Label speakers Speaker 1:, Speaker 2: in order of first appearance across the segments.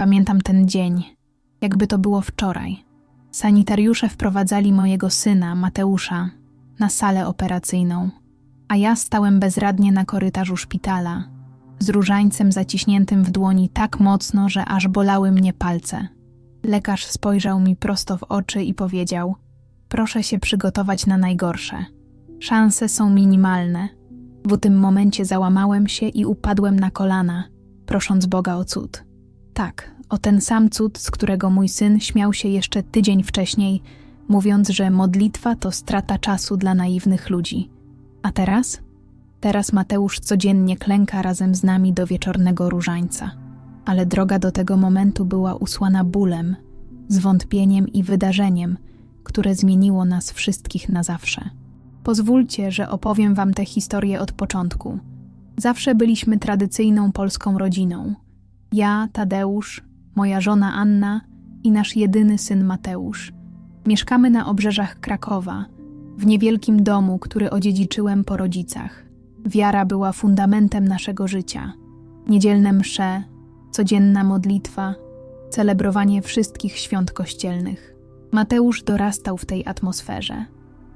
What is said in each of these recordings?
Speaker 1: Pamiętam ten dzień, jakby to było wczoraj. Sanitariusze wprowadzali mojego syna, Mateusza, na salę operacyjną, a ja stałem bezradnie na korytarzu szpitala, z różańcem zaciśniętym w dłoni tak mocno, że aż bolały mnie palce. Lekarz spojrzał mi prosto w oczy i powiedział: Proszę się przygotować na najgorsze. Szanse są minimalne. W tym momencie załamałem się i upadłem na kolana, prosząc Boga o cud. Tak, o ten sam cud, z którego mój syn śmiał się jeszcze tydzień wcześniej, mówiąc, że modlitwa to strata czasu dla naiwnych ludzi. A teraz? Teraz Mateusz codziennie klęka razem z nami do wieczornego różańca. Ale droga do tego momentu była usłana bólem, zwątpieniem i wydarzeniem, które zmieniło nas wszystkich na zawsze. Pozwólcie, że opowiem Wam tę historię od początku. Zawsze byliśmy tradycyjną polską rodziną. Ja, Tadeusz, moja żona Anna i nasz jedyny syn Mateusz. Mieszkamy na obrzeżach Krakowa, w niewielkim domu, który odziedziczyłem po rodzicach. Wiara była fundamentem naszego życia. Niedzielne msze, codzienna modlitwa, celebrowanie wszystkich świąt kościelnych. Mateusz dorastał w tej atmosferze.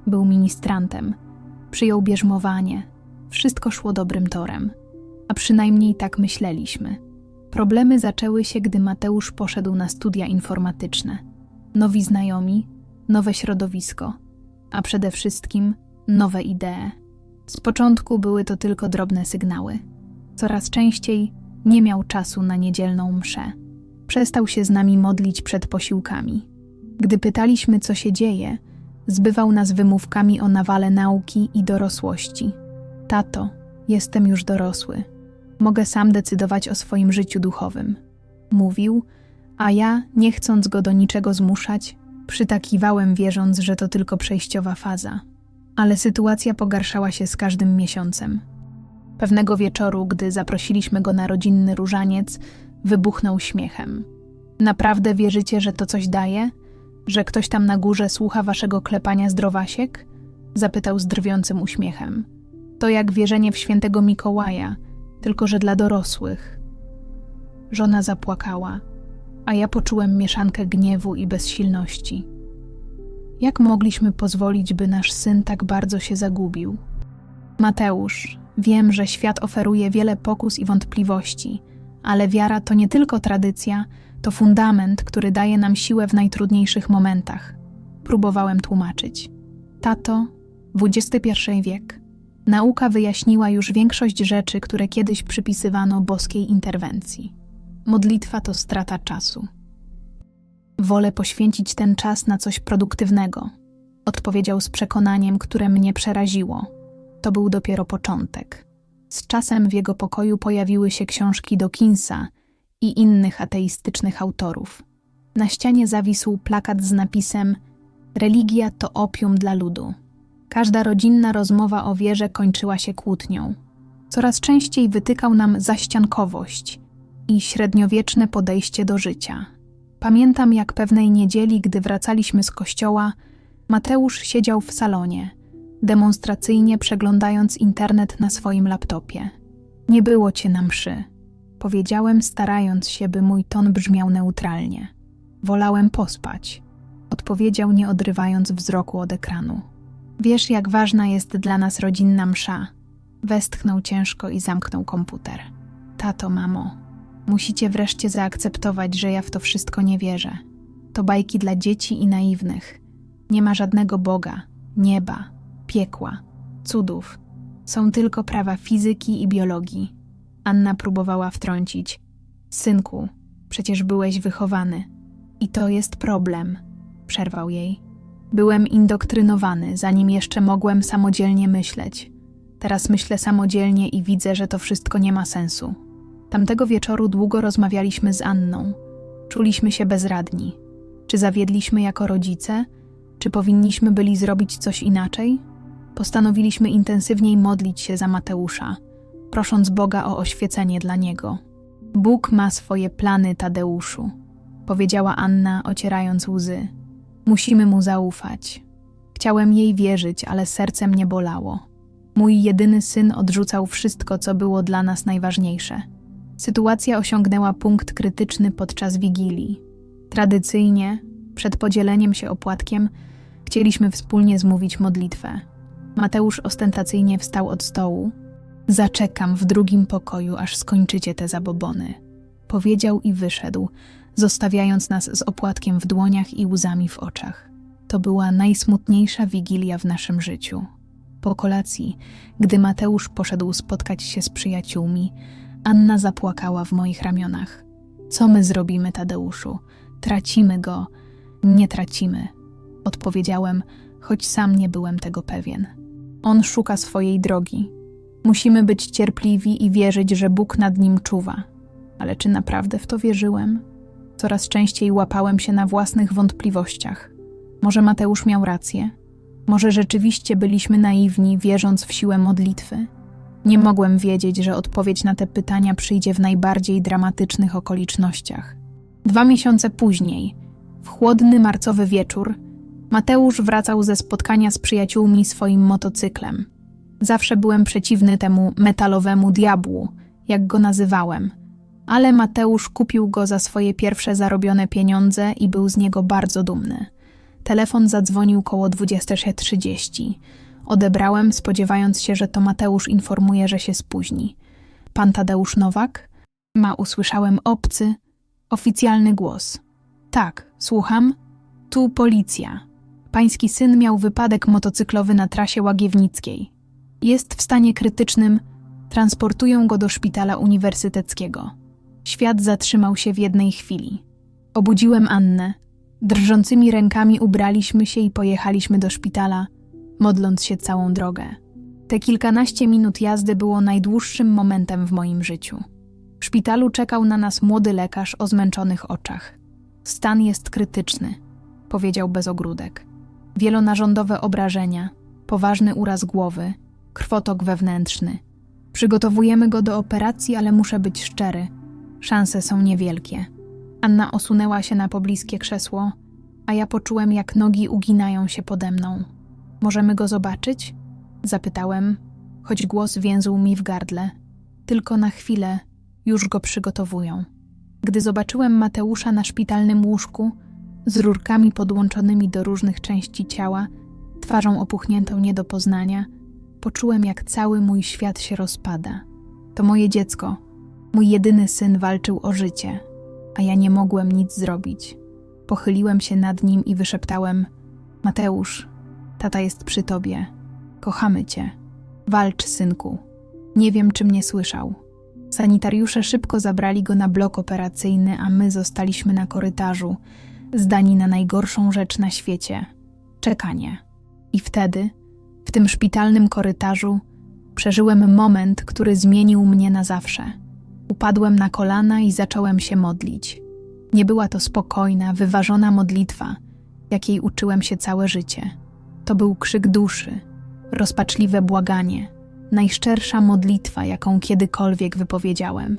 Speaker 1: Był ministrantem, przyjął bierzmowanie, wszystko szło dobrym torem, a przynajmniej tak myśleliśmy. Problemy zaczęły się, gdy Mateusz poszedł na studia informatyczne. Nowi znajomi, nowe środowisko, a przede wszystkim nowe idee. Z początku były to tylko drobne sygnały. Coraz częściej nie miał czasu na niedzielną mszę. Przestał się z nami modlić przed posiłkami. Gdy pytaliśmy, co się dzieje, zbywał nas wymówkami o nawale nauki i dorosłości. Tato, jestem już dorosły. Mogę sam decydować o swoim życiu duchowym. Mówił, a ja, nie chcąc go do niczego zmuszać, przytakiwałem, wierząc, że to tylko przejściowa faza. Ale sytuacja pogarszała się z każdym miesiącem. Pewnego wieczoru, gdy zaprosiliśmy go na rodzinny różaniec, wybuchnął śmiechem. Naprawdę wierzycie, że to coś daje? Że ktoś tam na górze słucha waszego klepania zdrowasiek? Zapytał z drwiącym uśmiechem. To jak wierzenie w świętego Mikołaja, tylko że dla dorosłych. Żona zapłakała, a ja poczułem mieszankę gniewu i bezsilności. Jak mogliśmy pozwolić, by nasz syn tak bardzo się zagubił? Mateusz, wiem, że świat oferuje wiele pokus i wątpliwości, ale wiara to nie tylko tradycja, to fundament, który daje nam siłę w najtrudniejszych momentach. Próbowałem tłumaczyć. Tato, XXI wiek. Nauka wyjaśniła już większość rzeczy, które kiedyś przypisywano boskiej interwencji. Modlitwa to strata czasu. Wolę poświęcić ten czas na coś produktywnego, odpowiedział z przekonaniem, które mnie przeraziło. To był dopiero początek. Z czasem w jego pokoju pojawiły się książki Dawkinsa i innych ateistycznych autorów. Na ścianie zawisł plakat z napisem Religia to opium dla ludu. Każda rodzinna rozmowa o wierze kończyła się kłótnią. Coraz częściej wytykał nam zaściankowość i średniowieczne podejście do życia. Pamiętam, jak pewnej niedzieli, gdy wracaliśmy z kościoła, Mateusz siedział w salonie, demonstracyjnie przeglądając internet na swoim laptopie. Nie było cię na mszy, powiedziałem, starając się, by mój ton brzmiał neutralnie. Wolałem pospać, odpowiedział, nie odrywając wzroku od ekranu. Wiesz, jak ważna jest dla nas rodzinna msza. Westchnął ciężko i zamknął komputer. Tato, mamo, musicie wreszcie zaakceptować, że ja w to wszystko nie wierzę. To bajki dla dzieci i naiwnych. Nie ma żadnego Boga, nieba, piekła, cudów. Są tylko prawa fizyki i biologii. Anna próbowała wtrącić. Synku, przecież byłeś wychowany. I to jest problem, przerwał jej. Byłem indoktrynowany, zanim jeszcze mogłem samodzielnie myśleć. Teraz myślę samodzielnie i widzę, że to wszystko nie ma sensu. Tamtego wieczoru długo rozmawialiśmy z Anną. Czuliśmy się bezradni. Czy zawiedliśmy jako rodzice? Czy powinniśmy byli zrobić coś inaczej? Postanowiliśmy intensywniej modlić się za Mateusza, prosząc Boga o oświecenie dla niego. Bóg ma swoje plany, Tadeuszu, powiedziała Anna, ocierając łzy. Musimy mu zaufać. Chciałem jej wierzyć, ale serce mnie bolało. Mój jedyny syn odrzucał wszystko, co było dla nas najważniejsze. Sytuacja osiągnęła punkt krytyczny podczas wigilii. Tradycyjnie, przed podzieleniem się opłatkiem, chcieliśmy wspólnie zmówić modlitwę. Mateusz ostentacyjnie wstał od stołu. Zaczekam w drugim pokoju, aż skończycie te zabobony. Powiedział i wyszedł, zostawiając nas z opłatkiem w dłoniach i łzami w oczach. To była najsmutniejsza wigilia w naszym życiu. Po kolacji, gdy Mateusz poszedł spotkać się z przyjaciółmi, Anna zapłakała w moich ramionach. Co my zrobimy, Tadeuszu? Tracimy go. Nie tracimy. Odpowiedziałem, choć sam nie byłem tego pewien. On szuka swojej drogi. Musimy być cierpliwi i wierzyć, że Bóg nad nim czuwa. Ale czy naprawdę w to wierzyłem? Coraz częściej łapałem się na własnych wątpliwościach. Może Mateusz miał rację? Może rzeczywiście byliśmy naiwni, wierząc w siłę modlitwy? Nie mogłem wiedzieć, że odpowiedź na te pytania przyjdzie w najbardziej dramatycznych okolicznościach. Dwa miesiące później, w chłodny marcowy wieczór, Mateusz wracał ze spotkania z przyjaciółmi swoim motocyklem. Zawsze byłem przeciwny temu metalowemu diabłu, jak go nazywałem, ale Mateusz kupił go za swoje pierwsze zarobione pieniądze i był z niego bardzo dumny. Telefon zadzwonił koło 20.30. Odebrałem, spodziewając się, że to Mateusz informuje, że się spóźni. Pan Tadeusz Nowak? Ma, usłyszałem obcy, oficjalny głos. Tak, słucham. Tu policja. Pański syn miał wypadek motocyklowy na trasie Łagiewnickiej. Jest w stanie krytycznym, transportują go do szpitala uniwersyteckiego. Świat zatrzymał się w jednej chwili. Obudziłem Annę. Drżącymi rękami ubraliśmy się i pojechaliśmy do szpitala, modląc się całą drogę. Te kilkanaście minut jazdy było najdłuższym momentem w moim życiu. W szpitalu czekał na nas młody lekarz o zmęczonych oczach. Stan jest krytyczny, powiedział bez ogródek. Wielonarządowe obrażenia, poważny uraz głowy, krwotok wewnętrzny. Przygotowujemy go do operacji, ale muszę być szczery. Szanse są niewielkie. Anna osunęła się na pobliskie krzesło, a ja poczułem, jak nogi uginają się pode mną. Możemy go zobaczyć? Zapytałem, choć głos więzł mi w gardle. Tylko na chwilę, już go przygotowują. Gdy zobaczyłem Mateusza na szpitalnym łóżku, z rurkami podłączonymi do różnych części ciała, twarzą opuchniętą nie do poznania, poczułem, jak cały mój świat się rozpada. To moje dziecko, mój jedyny syn walczył o życie, a ja nie mogłem nic zrobić. Pochyliłem się nad nim i wyszeptałem: Mateusz, tata jest przy tobie. Kochamy cię. Walcz, synku. Nie wiem, czy mnie słyszał. Sanitariusze szybko zabrali go na blok operacyjny, a my zostaliśmy na korytarzu, zdani na najgorszą rzecz na świecie czekanie. I wtedy, w tym szpitalnym korytarzu, przeżyłem moment, który zmienił mnie na zawsze. Upadłem na kolana i zacząłem się modlić. Nie była to spokojna, wyważona modlitwa, jakiej uczyłem się całe życie. To był krzyk duszy, rozpaczliwe błaganie, najszczersza modlitwa, jaką kiedykolwiek wypowiedziałem.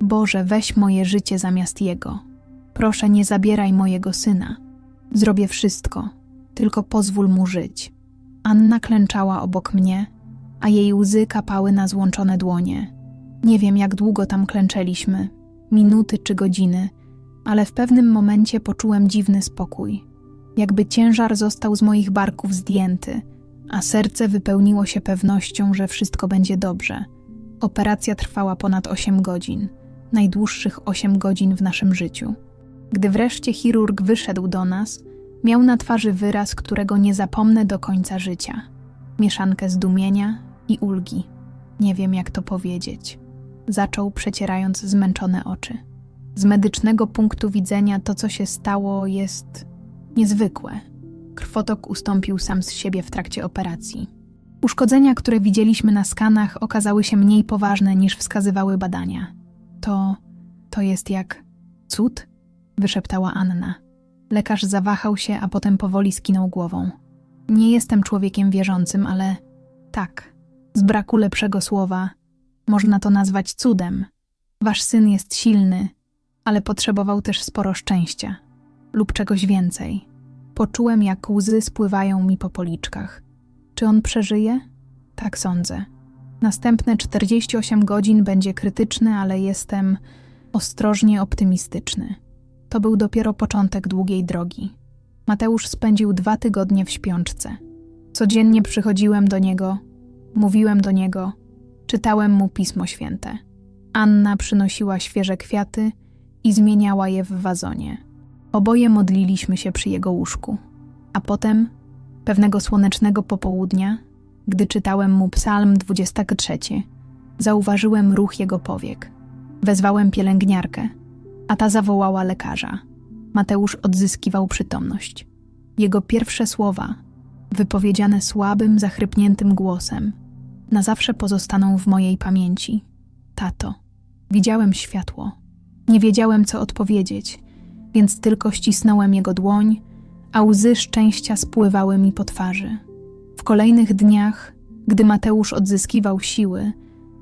Speaker 1: Boże, weź moje życie zamiast jego. Proszę, nie zabieraj mojego syna. Zrobię wszystko, tylko pozwól mu żyć. Anna klęczała obok mnie, a jej łzy kapały na złączone dłonie. Nie wiem, jak długo tam klęczeliśmy minuty czy godziny ale w pewnym momencie poczułem dziwny spokój. Jakby ciężar został z moich barków zdjęty, a serce wypełniło się pewnością, że wszystko będzie dobrze. Operacja trwała ponad 8 godzin, najdłuższych 8 godzin w naszym życiu. Gdy wreszcie chirurg wyszedł do nas, miał na twarzy wyraz, którego nie zapomnę do końca życia mieszankę zdumienia i ulgi. Nie wiem, jak to powiedzieć. Zaczął przecierając zmęczone oczy. Z medycznego punktu widzenia to, co się stało, jest niezwykłe. Krwotok ustąpił sam z siebie w trakcie operacji. Uszkodzenia, które widzieliśmy na skanach, okazały się mniej poważne niż wskazywały badania. To. to jest jak. cud? wyszeptała Anna. Lekarz zawahał się, a potem powoli skinął głową. Nie jestem człowiekiem wierzącym, ale tak, z braku lepszego słowa, można to nazwać cudem. Wasz syn jest silny, ale potrzebował też sporo szczęścia lub czegoś więcej. Poczułem, jak łzy spływają mi po policzkach. Czy on przeżyje? Tak sądzę. Następne 48 godzin będzie krytyczne, ale jestem ostrożnie optymistyczny. To był dopiero początek długiej drogi. Mateusz spędził dwa tygodnie w śpiączce. Codziennie przychodziłem do niego, mówiłem do niego, czytałem mu pismo święte. Anna przynosiła świeże kwiaty i zmieniała je w wazonie. Oboje modliliśmy się przy jego łóżku. A potem, pewnego słonecznego popołudnia, gdy czytałem mu Psalm 23, zauważyłem ruch jego powiek. Wezwałem pielęgniarkę, a ta zawołała lekarza. Mateusz odzyskiwał przytomność. Jego pierwsze słowa, wypowiedziane słabym, zachrypniętym głosem, na zawsze pozostaną w mojej pamięci. Tato, widziałem światło. Nie wiedziałem, co odpowiedzieć, więc tylko ścisnąłem jego dłoń, a łzy szczęścia spływały mi po twarzy. W kolejnych dniach, gdy Mateusz odzyskiwał siły,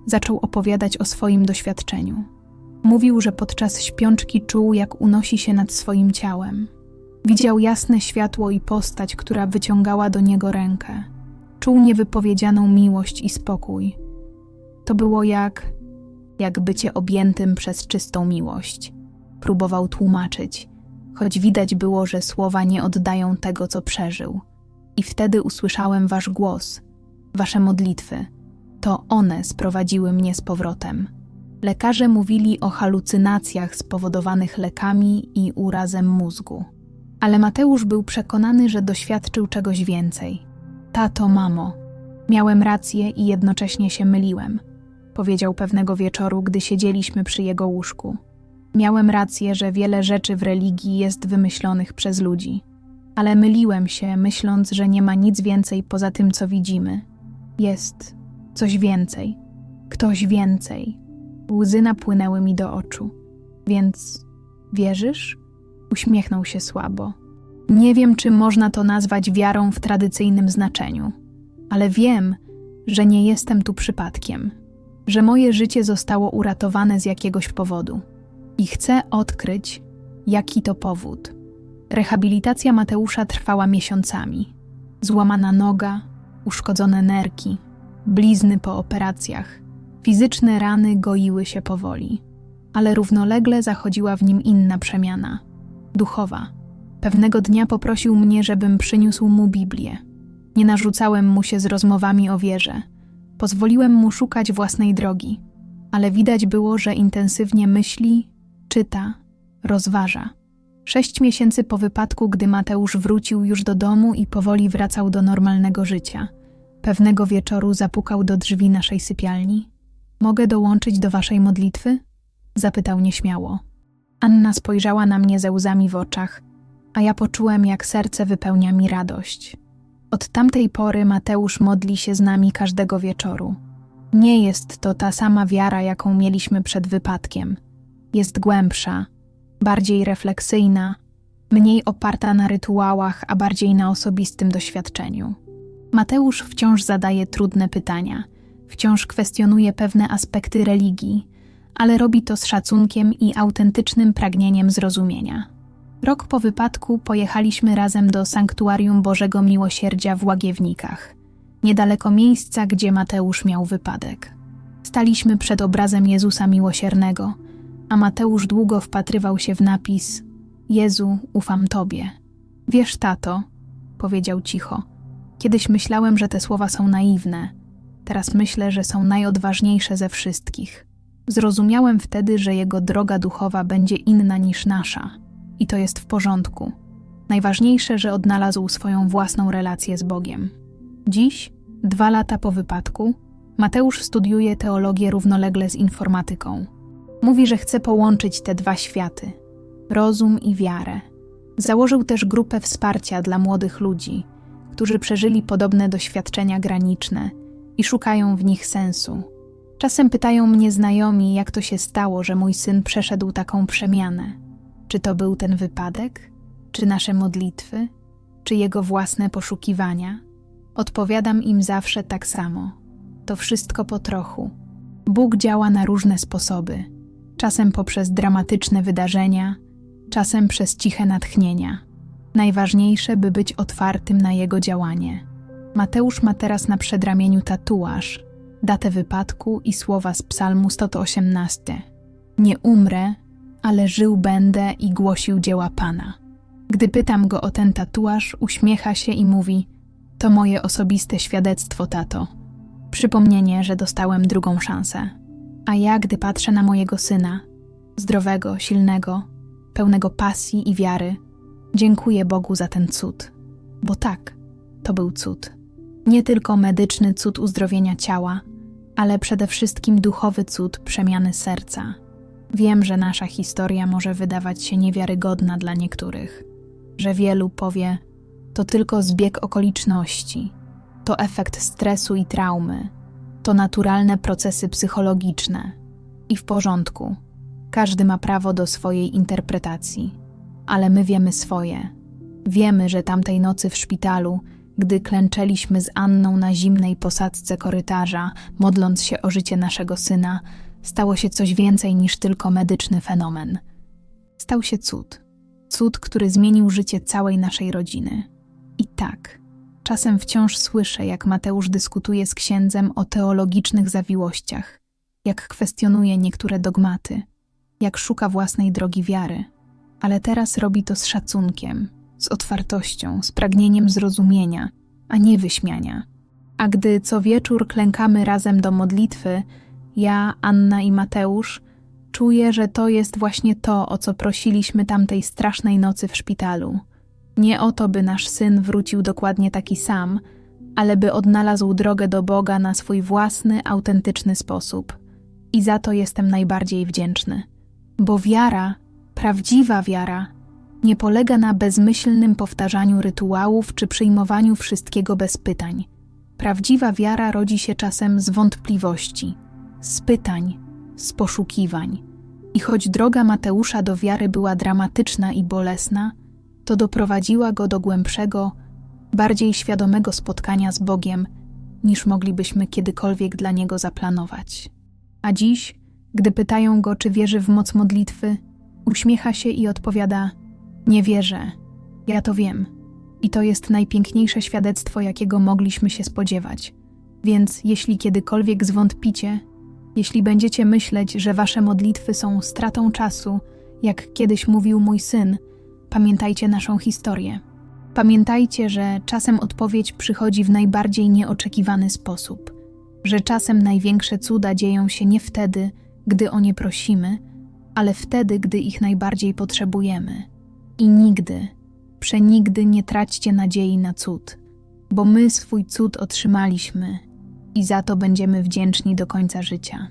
Speaker 1: zaczął opowiadać o swoim doświadczeniu. Mówił, że podczas śpiączki czuł, jak unosi się nad swoim ciałem. Widział jasne światło i postać, która wyciągała do niego rękę. Czuł niewypowiedzianą miłość i spokój. To było jak, jak bycie objętym przez czystą miłość. Próbował tłumaczyć, choć widać było, że słowa nie oddają tego, co przeżył. I wtedy usłyszałem wasz głos, wasze modlitwy. To one sprowadziły mnie z powrotem. Lekarze mówili o halucynacjach spowodowanych lekami i urazem mózgu. Ale Mateusz był przekonany, że doświadczył czegoś więcej. Tato, mamo, miałem rację i jednocześnie się myliłem, powiedział pewnego wieczoru, gdy siedzieliśmy przy jego łóżku. Miałem rację, że wiele rzeczy w religii jest wymyślonych przez ludzi, ale myliłem się, myśląc, że nie ma nic więcej poza tym, co widzimy. Jest coś więcej, ktoś więcej. Łzy napłynęły mi do oczu. Więc wierzysz? Uśmiechnął się słabo. Nie wiem, czy można to nazwać wiarą w tradycyjnym znaczeniu, ale wiem, że nie jestem tu przypadkiem, że moje życie zostało uratowane z jakiegoś powodu i chcę odkryć, jaki to powód. Rehabilitacja Mateusza trwała miesiącami. Złamana noga, uszkodzone nerki, blizny po operacjach. Fizyczne rany goiły się powoli, ale równolegle zachodziła w nim inna przemiana duchowa. Pewnego dnia poprosił mnie, żebym przyniósł mu Biblię. Nie narzucałem mu się z rozmowami o wierze. Pozwoliłem mu szukać własnej drogi, ale widać było, że intensywnie myśli, czyta, rozważa. Sześć miesięcy po wypadku, gdy Mateusz wrócił już do domu i powoli wracał do normalnego życia, pewnego wieczoru zapukał do drzwi naszej sypialni. Mogę dołączyć do waszej modlitwy? Zapytał nieśmiało. Anna spojrzała na mnie ze łzami w oczach, a ja poczułem, jak serce wypełnia mi radość. Od tamtej pory Mateusz modli się z nami każdego wieczoru. Nie jest to ta sama wiara, jaką mieliśmy przed wypadkiem. Jest głębsza, bardziej refleksyjna, mniej oparta na rytuałach, a bardziej na osobistym doświadczeniu. Mateusz wciąż zadaje trudne pytania, wciąż kwestionuje pewne aspekty religii, ale robi to z szacunkiem i autentycznym pragnieniem zrozumienia. Rok po wypadku pojechaliśmy razem do Sanktuarium Bożego Miłosierdzia w Łagiewnikach, niedaleko miejsca, gdzie Mateusz miał wypadek. Staliśmy przed obrazem Jezusa Miłosiernego, a Mateusz długo wpatrywał się w napis Jezu, ufam Tobie. Wiesz, tato, powiedział cicho, kiedyś myślałem, że te słowa są naiwne, teraz myślę, że są najodważniejsze ze wszystkich. Zrozumiałem wtedy, że jego droga duchowa będzie inna niż nasza i to jest w porządku. Najważniejsze, że odnalazł swoją własną relację z Bogiem. Dziś, dwa lata po wypadku, Mateusz studiuje teologię równolegle z informatyką. Mówi, że chce połączyć te dwa światy rozum i wiarę. Założył też grupę wsparcia dla młodych ludzi, którzy przeżyli podobne doświadczenia graniczne i szukają w nich sensu. Czasem pytają mnie znajomi, jak to się stało, że mój syn przeszedł taką przemianę. Czy to był ten wypadek? Czy nasze modlitwy? Czy jego własne poszukiwania? Odpowiadam im zawsze tak samo. To wszystko po trochu. Bóg działa na różne sposoby, czasem poprzez dramatyczne wydarzenia, czasem przez ciche natchnienia. Najważniejsze, by być otwartym na jego działanie. Mateusz ma teraz na przedramieniu tatuaż, datę wypadku i słowa z Psalmu 118. Nie umrę, ale żył będę i głosił dzieła Pana. Gdy pytam go o ten tatuaż, uśmiecha się i mówi: To moje osobiste świadectwo, tato. Przypomnienie, że dostałem drugą szansę. A ja, gdy patrzę na mojego syna, zdrowego, silnego, pełnego pasji i wiary, dziękuję Bogu za ten cud. Bo tak, to był cud. Nie tylko medyczny cud uzdrowienia ciała, ale przede wszystkim duchowy cud przemiany serca. Wiem, że nasza historia może wydawać się niewiarygodna dla niektórych, że wielu powie: To tylko zbieg okoliczności, to efekt stresu i traumy, to naturalne procesy psychologiczne. I w porządku, każdy ma prawo do swojej interpretacji, ale my wiemy swoje. Wiemy, że tamtej nocy w szpitalu, gdy klęczeliśmy z Anną na zimnej posadzce korytarza, modląc się o życie naszego syna, stało się coś więcej niż tylko medyczny fenomen. Stał się cud. Cud, który zmienił życie całej naszej rodziny. I tak, czasem wciąż słyszę, jak Mateusz dyskutuje z księdzem o teologicznych zawiłościach, jak kwestionuje niektóre dogmaty, jak szuka własnej drogi wiary. Ale teraz robi to z szacunkiem, z otwartością, z pragnieniem zrozumienia, a nie wyśmiania. A gdy co wieczór klękamy razem do modlitwy, ja, Anna i Mateusz, czuję, że to jest właśnie to, o co prosiliśmy tamtej strasznej nocy w szpitalu. Nie o to, by nasz syn wrócił dokładnie taki sam, ale by odnalazł drogę do Boga na swój własny, autentyczny sposób. I za to jestem najbardziej wdzięczny. Bo wiara, prawdziwa wiara, nie polega na bezmyślnym powtarzaniu rytuałów czy przyjmowaniu wszystkiego bez pytań. Prawdziwa wiara rodzi się czasem z wątpliwości, z pytań, z poszukiwań. I choć droga Mateusza do wiary była dramatyczna i bolesna, to doprowadziła go do głębszego, bardziej świadomego spotkania z Bogiem, niż moglibyśmy kiedykolwiek dla niego zaplanować. A dziś, gdy pytają go, czy wierzy w moc modlitwy, uśmiecha się i odpowiada: Nie wierzę, ja to wiem. I to jest najpiękniejsze świadectwo, jakiego mogliśmy się spodziewać. Więc jeśli kiedykolwiek zwątpicie, jeśli będziecie myśleć, że wasze modlitwy są stratą czasu, jak kiedyś mówił mój syn, pamiętajcie naszą historię. Pamiętajcie, że czasem odpowiedź przychodzi w najbardziej nieoczekiwany sposób, że czasem największe cuda dzieją się nie wtedy, gdy o nie prosimy, ale wtedy, gdy ich najbardziej potrzebujemy. I nigdy, przenigdy nie traćcie nadziei na cud, bo my swój cud otrzymaliśmy i za to będziemy wdzięczni do końca życia.